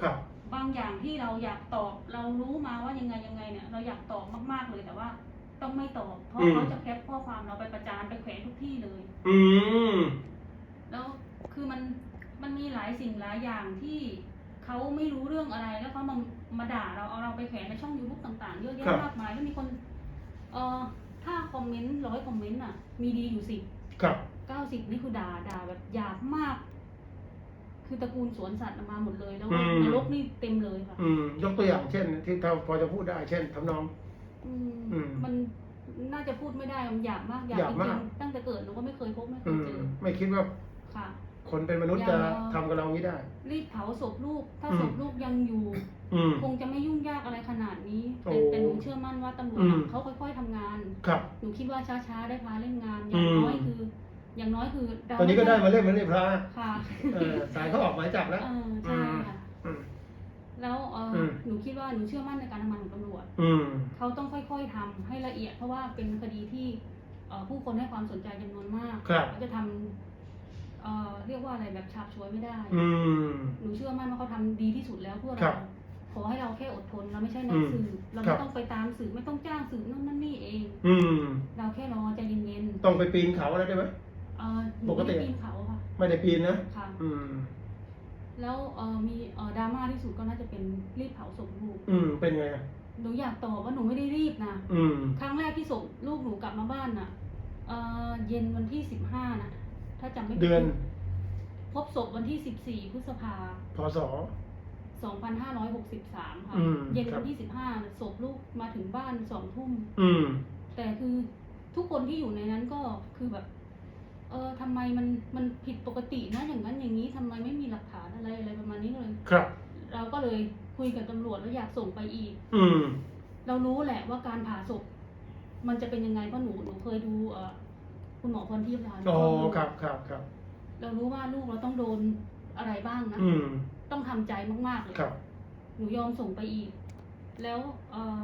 ครับ บางอย่างที่เราอยากตอบ เรารู้มาว่ายังไงยังไงเนี่ยเราอยากตอบมากๆเลยแต่ว่า ต้องไม่ตอบเพราะอืม เขาจะแคปข้อความเราไปประจานไปแขวนทุกที่เลย อืม แล้วคือมันมันมีหลายสิ่งหลายอย่างที่เขาไม่รู้เรื่องอะไรแล้วเขามามาด่าเราเอาเราไปแขวนในช่องยูทูบต่างๆ เยอะแยะครับ มากมายแล้วมีคนเอ่อถ้าคอมเมนต์ร้อยคอมเมนต์อะ มีดีอยู่สิบครับ เก้าสิบนี่คือด่าด่าแบบหยาบมาก คือตระกูลสวนสัตว์มาหมดเลยแล้วก็อืม นรกนี่เต็มเลยค่ะอืมยกตัวอย่างเช่น ที่เราพอจะพูดได้เช่นทำนอง อืมอืมมันน่าจะพูดไม่ได้มันหยาบมากหยาบหยาบจมาริกงๆตั้งแต่เกิดหนูก็ไม่เคยพบไม่เคอืยม เจอไม่คิดว่าค่ะ คนเป็นมนุษย์จะอย่าทำกับเราอย่างนี้ได้ รีบเผาศพลูก ถ้าอืม ศพลูกยังอยู่ อืม คงจะไม่ยุ่งยากอะไรขนาดนี้โอ้แต่แต่หนูเชื่อมั่นว่าตำรวจอือะมเขาค่อย ๆทำงาน ครับ หนูคิดว่าช้าๆได้พาเล่นงาน อย่างอืม น้อยคือ อย่างน้อยคือเราตอนนี้ก็ได้มาเล่นเหมือนในพระค่ะเออสายเขาออกหมายจับแล้วเออใช่ค่ะอืมแล้วเอออมหนูคิดว่าหนูเชื่อมั่นในการทำงานของตำรวจอืมเขาต้องค่อยๆทำให้ละเอียด เพราะว่าเป็นคดีที่เอ่อผู้คนให้ความสนใจจำนวนมากครับเขาจะทำเอ่อเรียกว่าอะไรแบบฉาบฉวยไม่ได้อืมหนูเชื่อมั่นว่าเขาทำดีที่สุดแล้วเพื่อครัเราบขอให้เราแค่อดทนเราไม่ใช่นักอืมสืบเราครัไม่บต้องไปตามสืบไม่ต้องจ้างสืบนู่นนั่นนี่เองอืมเราแค่รอใจเย็นต้องไปปีนเขาอะไรได้ไหมๆเอ่อหนูปกไม่ติได้ปีนเขาค่ะ ไม่ได้ปีนนะค่ะ อืม แล้วเอ่อมีเอ่อดราม่าที่สุดก็น่าจะเป็นรีบเผาศพลูก อืม เป็นไงอะหนูอยากตอบว่าหนูไม่ได้รีบนะ อืม ครั้งแรกที่ส่งลูกหนูกลับมาบ้านน่ะเอ่อเย็นวันที่สิบห้านะถ้าจำไม่ผิเดือน พบศพวันที่สิบสี่พฤษภาพศ สองพันห้าร้อยหกสิบสามค่ะ อืมเย็นครัวับ นที่สิบห้าศพลูกมาถึงบ้านสองทุ่ม อืม แต่คือทุกคนที่อยู่ในนั้นก็คือแบบ เออทำไมมันมันผิดปกตินะอย่างนั้นอย่างนี้ทำไมไม่มีหลักฐานอะไรอะไรประมาณนี้เลย ครับ เราก็เลยคุยกับตำรวจแล้วอยากส่งไปอีก อืม เรารู้แหละว่าการผ่าศพ มันจะเป็นยังไงเพราะหนูหนูเคยดูเอ่อคุณหมอพรทิพย์นะคะอ๋อหนูครับครับครับ เรารู้ว่าลูกเราต้องโดนอะไรบ้างนะ อืม ต้องทำใจมากๆเลยครับ หนูยอมส่งไปอีก แล้วเอ่อ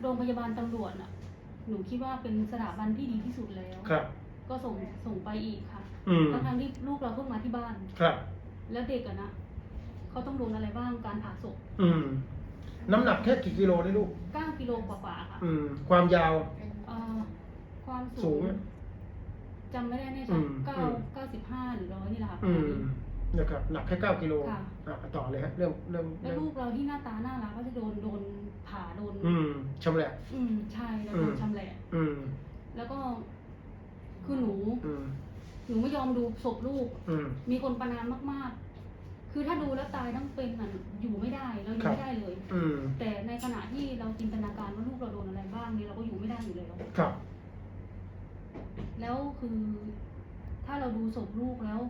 โรงพยาบาลตำรวจน่ะ หนูคิดว่าเป็นสถาบันที่ดีที่สุดแล้ว ครับ ก็ส่งส่งไปอีกค่ะอืมทั้งทที่ลูกเราเพิ่งมาที่บ้าน ครับ แล้วเด็กอะนะเขาต้องโดนอะไรบ้างการผ่าศพอืม น้ำหนักแค่กี่กิโลได้ลูก9กิโลกว่าๆค่ะอืม ความยาว เอ่อความสูสูงงไหมจำไม่ได้แน่อืชัดมเก้าอืม เก้าสิบห้าหรือร้อยนี่แหละค่ะอืมนะครับหนักแค่เก้ากิโลค่ะ อะต่อเลยฮะเริ่มเริ่มแล้วเริ่มลูกเราที่หน้าตาน่ารักก็จะโดนโดนผ่าโดน อืมชำแหละ อืมใช่แล้วอืโดมนชำแหละ อืม แล้วก็ คือหนู อืมหนูไม่ยอมดูศพลูก อืม มีคนประนามมาก ๆ คือถ้าดูแล้วตายทั้งเป็นน่ะอยู่ไม่ได้เราอยู่ครับ ไม่ได้เลย อืมแต่ในขณะที่เราจินตนาการว่าลูกเราโดนอะไรบ้างเนี่ยเราก็อยู่ไม่ได้อยู่แล้ว ครับ แล้วคือถ้าเราดูศพลูกแล้ว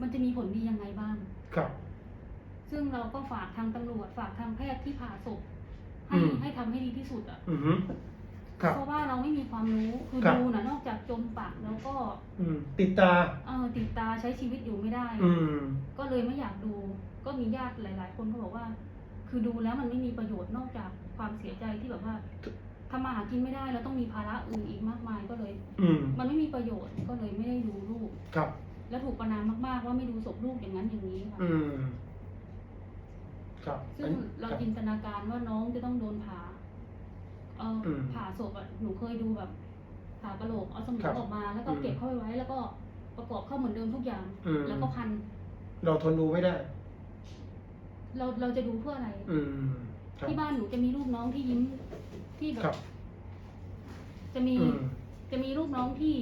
มันจะมีผลดียังไงบ้าง ครับ ซึ่งเราก็ฝากทางตำรวจฝากทางแพทย์ที่ผ่าศพให้อืม ให้ทำให้ดีที่สุดอะ อือฮึ ครับเพราะว่าเราไม่มีความรู้คือครับ ดูนะนอกจากจมปากแล้วก็อืมติดตา เออติดตาใช้ชีวิตอยู่ไม่ได้ อืม ก็เลยไม่อยากดูก็มีญาติหลาย ๆ คนก็บอกว่า คือดูแล้วมันไม่มีประโยชน์นอกจากความเสียใจที่แบบว่าทำมาหากินไม่ได้แล้วต้องมีภาระอื่นอีกมากมายก็เลย อืม มันไม่มีประโยชน์ก็เลยไม่ได้ดูลูก ครับ แล้วถูกประนามมากๆว่าไม่ดูศพลูกอย่างนั้นอย่างนี้ค่ะอืม ครับซึ่อังนเราครับจินตนาการว่าน้องจะต้องโดนผ่าเอ ออมผ่าศพอะหนูเคยดูแบบผ่ากระโหลกเอาสมอครังบออกมาแล้วก็อืม เก็บเข้าไปไว้ แล้วก็ประกอบเข้าเหมือนเดิมทุกอย่าง อืมแล้วก็พัน เราทนดูไม่ได้ เราเราจะดูเพื่ออะไร อืมครับ ที่บ้านหนูจะมีรูปน้องที่ยิ้มที่แบครับ บ จะมีอืมจะมีรูปน้องที่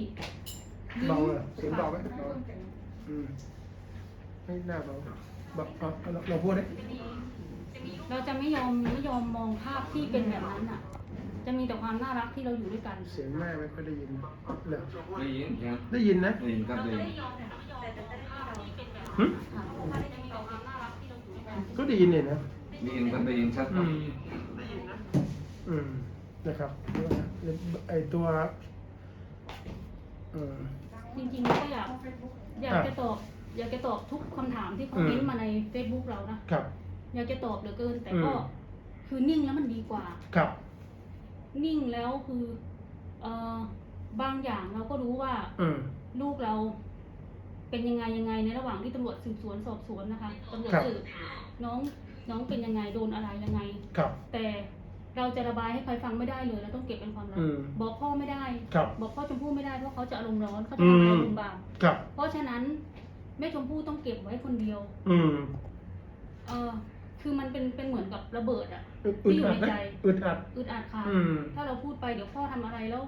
ยิ้มเบาเลยเสียงเบาไหมค่ะเบาอืมไม่น่าเบาเบาเอาเอาเราเราพูดดิ เราจะไม่ยอมไม่ยอมมองภาพที่เป็นแบบนั้นอะ จะมีแต่ความน่ารักที่เราอยู่ด้วยกันเสียงแม่ไม่ค่อยได้ยินเลยได้ยินครับได้ยินนะได้ยินครับได้ยินหึค่ะจะมีแต่ความน่ารักที่เราอยู่ด้วยกันก็ได้ยินเนี่ยนะได้ยินครับได้ยินชัดคอืรับมอืมนะครับไอตัวอืมจริงๆก็อยากอยากอะจะตอบอยากจะตอบทุกคำถามที่เขาอืมเม้นต์มาใน Facebook เรานะครับ อยากจะตอบเหลือเกิน แต่ก็อืมคือนิ่งแล้วมันดีกว่า ครับ นิ่งแล้วคือ เอ่อบางอย่างเราก็รู้ว่าอืม ลูกเรา เป็นยังไงยังไงในระหว่างที่ตำรวจสืบสวนสอบสวนนะคะตำรวจครับ สืบน้องน้องเป็นยังไงโดนอะไรยังไง ครับ แต่เราจะระบายให้ใครฟังไม่ได้เลยเราต้องเก็บเป็นความลับอืม บอกพ่อไม่ได้ ครับ บอกพ่อชมพู่ไม่ได้เพราะเขาจะอารมณ์ร้อนเขาจะทำอะไรอืมลำบากครับ เพราะฉะนั้นแม่ชมพู่ต้องเก็บไว้คนเดียว อืม เออ คือมันเป็นเป็นเหมือนกับระเบิดอะอึดที่อยู่อัดในไหมใจอึดอัด อึดอัดค่ะ อืม ถ้าเราพูดไปเดี๋ยวพ่อทำอะไรแล้ว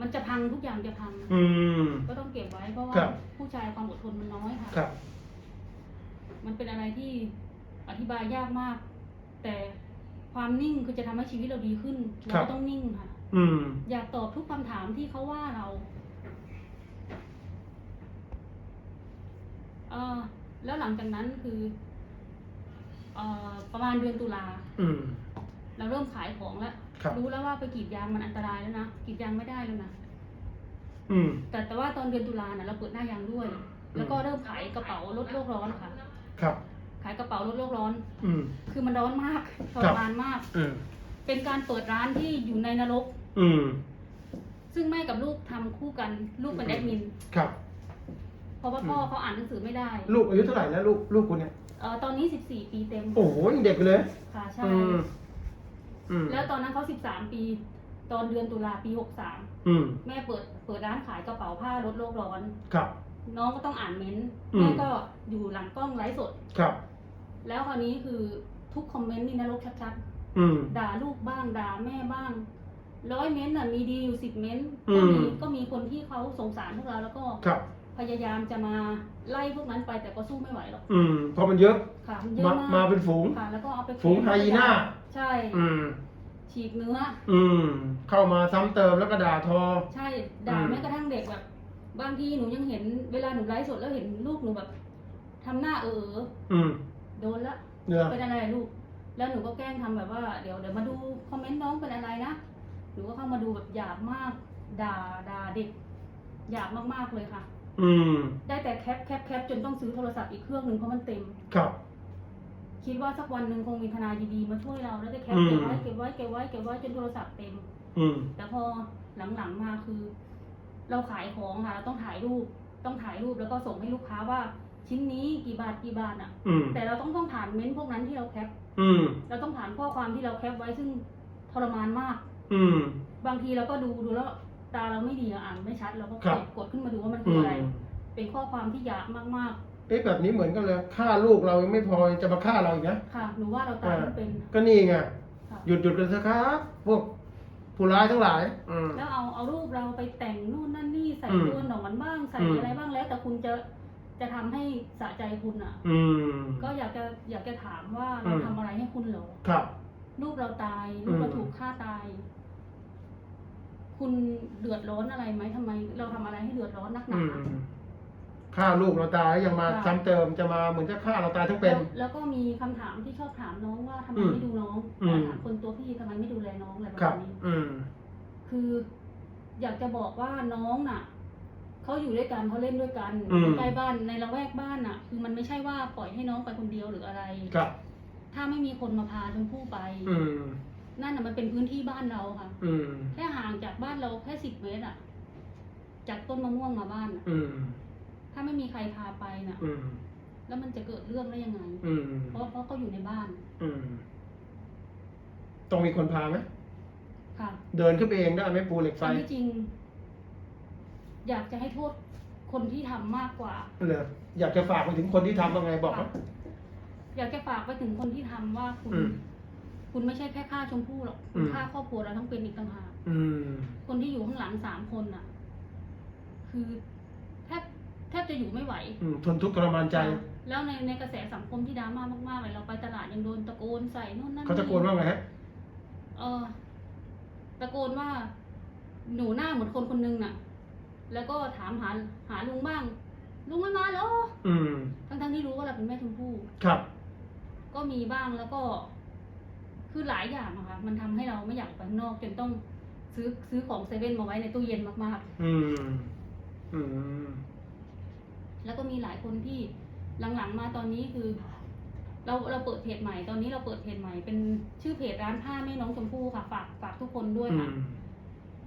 มันจะพังทุกอย่างจะพัง อืม ก็ต้องเก็บไว้เพราะว่าครับ ผู้ชายความอดทนมันน้อยค่ะ ครับ มันเป็นอะไรที่อธิบายยากมาก แต่ความนิ่งคือจะทำให้ชีวิตเราดีขึ้นเราก็ต้องนิ่งค่ะ อืม อยากตอบทุกคำถามที่เขาว่าเรา เออแล้วหลังจากนั้นคือ เอ่อประมาณเดือนตุลาอืม เราเริ่มขายของแล้วครับ รู้แล้วว่าไปกรีดยางมันอันตรายแล้วนะกรีดยางไม่ได้แล้วนะอืม แต่แต่ว่าตอนเดือนตุลาน่ะเราเปิดหน้ายางด้วย แล้วก็เริ่มขายกระเป๋าลดโลกร้อนค่ะ ครับ ขายกระเป๋าลดโลกร้อน อืม คือมันร้อนมากทรมานมากอืมเป็นการเปิดร้านที่อยู่ในนรก อืม ซึ่งแม่กับลูกทำคู่กันลูกเป็นแอดมิน ครับ เพราะว่าพ่อเขาอ่านหนังสือไม่ได้ ลูกอายุเท่าไหร่แล้วลูกลูกคุณเนี่ย เออตอนนี้ 14 ปีเต็มโอ้โหยังเด็กอยู่เลย ค่ะใช่ อืม อืมแล้วตอนนั้นเขา 13 ปี ตอนเดือนตุลาปี อืม 63 แม่เปิดเปิดร้านขายกระเป๋าผ้าลดโลกร้อน ครับ น้องก็ต้องอ่านเม้นต์อืม แม่ก็อยู่หลังกล้องไลฟ์สด ครับ แล้วคราวนี้คือทุกคอมเมนต์นี่นรกชัดอืม ๆด่าลูกบ้างด่าแม่บ้างร้อยเม้นต์น่ะมีดีอยู่สิบเม้นต์อืก็มมีก็มีคนที่เขาสงสารพวกเราแล้วก็ครับ พยายามจะมาไล่พวกนั้นไปแต่ก็สู้ไม่ไหวหรอกอืมเพราะมันเยอะค่ะมันเยอะมามากมาเป็นฝูง ค่ะแล้วก็เอาไปฝูงไฮยีน่า ใช่ อืม ฉีกเนื้อ อืม เข้ามาซ้ำเติมแล้วก็ด่าทอ ใช่ด่าอืม แม้กระทั่งเด็กแบบ บางทีหนูยังเห็นเวลาหนูไลฟ์สดแล้วเห็นลูกหนูแบบทำหน้าเอออืมโดนละเนี่ยเป็นอะไรลูก แล้วหนูก็แกล้งทำแบบว่าเดี๋ยวเดี๋ยวมาดูคอมเมนต์น้องเป็นอะไรนะหนูก็เข้ามาดูแบบหยาบมาก ด่าด่าเด็กหยาบมากๆเลยค่ะ อืม ได้แต่แคปแคปแคปจนต้องซื้อโทรศัพท์อีกเครื่องหนึ่งเพราะมันเต็ม ครับ คิดว่าสักวันหนึ่งคงมีทนายดีๆมาช่วยเราแล้วจะแคปอืมเก็บไว้เก็บไว้เก็บไว้เก็บไว้จนโทรศัพท์เต็ม อืม แต่พอหลังๆมาคือ เราขายของค่ะเราต้องถ่ายรูปต้องถ่ายรูปแล้วก็ส่งให้ลูกค้าว่า ชิ้นนี้กี่บาทกี่บาทอะ อืม แต่เราต้องต้องผ่านเม้นต์พวกนั้นที่เราแคป อืม เราต้องผ่านข้อความที่เราแคปไว้ซึ่งทรมานมาก อืม บางทีเราก็ดูดูแล้ว ตาเราไม่ดีอะอ่านไม่ชัดเราก็ครักบดกดขึ้นมาดูว่ามันอืคือมอะไร เป็นข้อความที่หยาบมากเอ๊ะแบบนี้เหมือนกันเลยฆ่าลูกเรายังไม่พอจะมาฆ่าเราอีกนะ ๆ ค่ะ หนูว่าเราตายไม่เป็นก็นี่ไงค่ะหยุดหยุดกันเถอะครับ พวกผู้ร้ายทั้งหลาย อืม แล้วเอาเอารูปเราไปแต่งนู่นนั่นนี่ใส่อืมตัวหนอนบ้างใส่อืม อะไรบ้างแล้ว แต่คุณจะจะทำให้สะใจคุณอะ อืม ก็อยากจะอยากจะถามว่าเราอืม ทำอะไรให้คุณเหรอ ครับ ลูกเราตาย ลูกเราอืม ถูกฆ่าตาย คุณเดือดร้อนอะไรไหมทำไม เราทำอะไรให้เดือดร้อนนักหอืนามฆ่าลูกเราตายยังมาค่ะ ซ้ำเติมจะมาเหมือนจะฆ่าเราตายทั้งเป็แล้นวแล้วก็มีคำถามที่ชอบถามน้องว่าทำไมอืมไม่ดูน้องอืม ถามคนตัวพี่ทำไมไม่ดูแลน้องอะไรประครัมาบณนี้ อืม คือ อยากจะบอกว่าน้องน่ะเขาอยู่ด้วยกันเขาเล่นด้วยกันอืม ใกล้บ้านในละแวกบ้านน่ะ คือมันไม่ใช่ว่าปล่อยให้น้องไปคนเดียวหรืออะไร ครับ ถ้าไม่มีคนมาพาชมพู่ไป อืม นั่นน่ะมันเป็นพื้นที่บ้านเราค่ะ อืม แค่ห่างจากบ้านเราแค่สิบเมตรอะ จากต้นมะม่วงมาบ้านน่ะอืม ถ้าไม่มีใครพาไปน่ะ อืม แล้วมันจะเกิดเรื่องได้ยังไง อืม เพราะเพราะเขาอยู่ในบ้านอืมต้องมีคนพาไหม ค่ะเดินขึ้นไปเองได้ไหมปูเหล็กไฟอันที่จริง อยากจะให้โทษคนที่ทำมากกว่า เหรออยากจะฝากไปถึงคนที่ทำว่าไงบอกค่ะเขาอยากจะฝากไปถึงคนที่ทำว่าคุณอืม คุณไม่ใช่แค่ฆ่าชมพู่หรอกคุณอืมฆ่าครอบครัวเราทั้งเป็นอีกต่างหากอืมคนที่อยู่ข้างหลังสามคนน่ะ คือแทบแทบจะอยู่ไม่ไหวอืมทนทุกข์ทรมานใจ แล้วในในกระแสสังคมที่ดราม่ามากๆเลยเราไปตลาดยังโดนตะโกนใส่นู่นนั่นเขาตะโกนว่าไงฮะเออตะโกนว่า หนูหน้าเหมือนคนคนนึงน่ะ แล้วก็ถามหาหาลุงบ้าง ลุงไม่มาเหรออืมทั้งทั้งๆที่รู้ว่าเราเป็นแม่ชมพู่ครับ ก็มีบ้างแล้วก็ คือหลายอย่างอะค่ะมันทำให้เราไม่อยากไปข้างนอกจนต้องซื้อซื้อของเซเว่นมาไว้ในตู้เย็นมากอืม อืมๆแล้วก็มีหลายคนที่หลังๆมาตอนนี้คือ เราเราเปิดเพจใหม่ ตอนนี้เราเปิดเพจใหม่ เป็นชื่อเพจร้านผ้าแม่น้องชมพู่ค่ะ ฝากฝากทุกคนด้วยอืค่ะม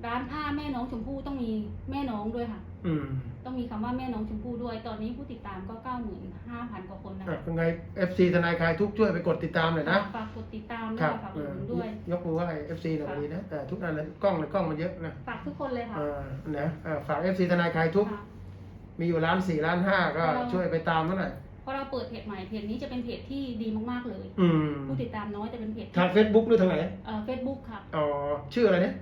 ร้านผ้าแม่น้องชมพู่ต้องมีแม่น้องด้วยค่ะอืม ต้องมีคำว่าแม่น้องชมพู่ด้วย ตอนนี้ผู้ติดตามก็เก้าหมื่นห้าพันกว่าคนนะอะคะยังไง FC ทนายคลายทุกข์ช่วยไปกดติดตามหน่อยนะฝากกดติดตามด้ควยรับฝากเออุดอหนุนด้วย ยกมือไหว้ FC หน่อยวันนี้นะแต่ทุกอันเลยกล้องเลยกล้องมันเยอะนะฝากทุกคนเลยค่ะอ่านะอ่าฝาก FC ทนายคลายทุกข์ค่ะมีอยู่ล้านสี่ล้านห้าก็เราช่วยไปตามเขาหน่อยเพราะเราเปิดเพจใหม่เพจนี้จะเป็นเพจที่ดีมากๆเลยอืมผู้ติดตามน้อยแต่เป็นเพจทาง Facebook หรือทางไหนเอ่อเฟซบุ๊กค่ะอ๋อชื่ออะไรเนี่ย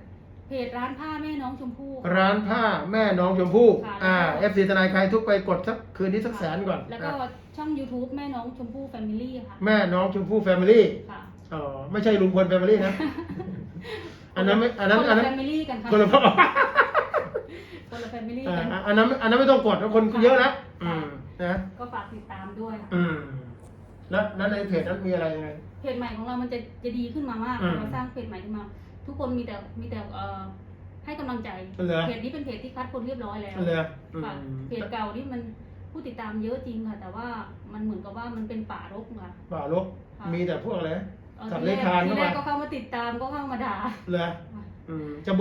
เพจร้านผ้าแม่น้องชมพู่ค่ะ ร้านผ้าแม่น้องชมพู่ค่ะ อ่าแล้วก็ FC ทนายคลายทุกข์ไปกดสักคืนนี้สักแสนก่อนแล้วก็อะช่อง YouTube แม่น้องชมพู่แฟมิลี่ค่ะแม่น้องชมพู่แฟมิลี่ค่ะอ๋อไม่ใช่ลุงพลแฟมิลี่นะ อันนั้นไม่อันนั้นอันนั้นแฟมิลี่กันค่ะคนละพ่อคนละแฟมิลี่อ่ากัน อันนั้นอันนั้นไม่ต้องกดนะคนเยอะแล้วอืมนะก็ฝากติดตามด้วยค่ะอืมแล้วแล้วในเพจนั้นมีอะไรยังไง เพจใหม่ของเรามันจะจะดีขึ้นมามากอืม เราสร้างเพจใหม่ขึ้นมา ทุกคนมีแต่มีแต่เอ่อให้กำลังใจเหรอเพจนี้เป็นเพจที่คัดคนเรียบร้อยแล้วเลยอืมค่ะเพจเก่านี่มันผู้ติดตามเยอะจริงค่ะ แต่ว่ามันเหมือนกับว่ามันเป็นป่ารกค่ะบ่าลกค่ะมีแต่พวกอะไรเอ่อสัตว์ทีแรเลื้อยคลานทีเข้าแรมากก็เข้ามาติดตามก็เข้ามาด่าเลยอืมจะ